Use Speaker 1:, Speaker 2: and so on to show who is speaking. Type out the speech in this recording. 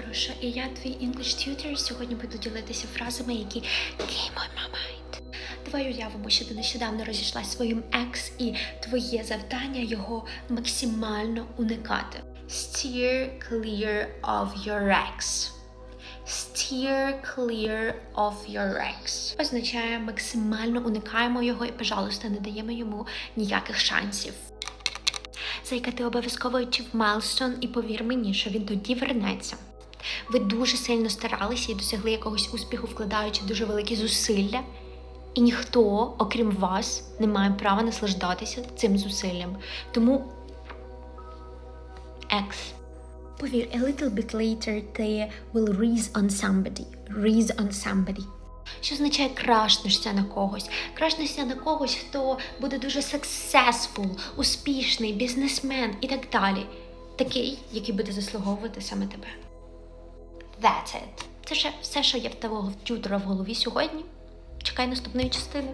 Speaker 1: хороша, і я твій English tutor. Сьогодні буду ділитися фразами, які came on my mind. Давай уявимо, що ти нещодавно розійшлася своїм екс, і твоє завдання його максимально уникати. Steer clear of your ex. Steer clear of your ex. Означає максимально уникаємо його і, пожалуйста, не даємо йому ніяких шансів. Зайка, ти обов'язково вчив Майлстон і повір мені, що він тоді вернеться. Ви дуже сильно старалися і досягли якогось успіху, вкладаючи дуже великі зусилля. І ніхто, окрім вас, не має права наслаждатися цим зусиллям. Тому екс. Повір, a little bit later they will raise on somebody. Raise on somebody. Що означає крашнешся на когось? Крашнешся на когось, хто буде дуже successful, успішний, бізнесмен і так далі. Такий, який буде заслуговувати саме тебе. That's it. Це ще все, що я в тебе в голові сьогодні. Чекай наступної частини.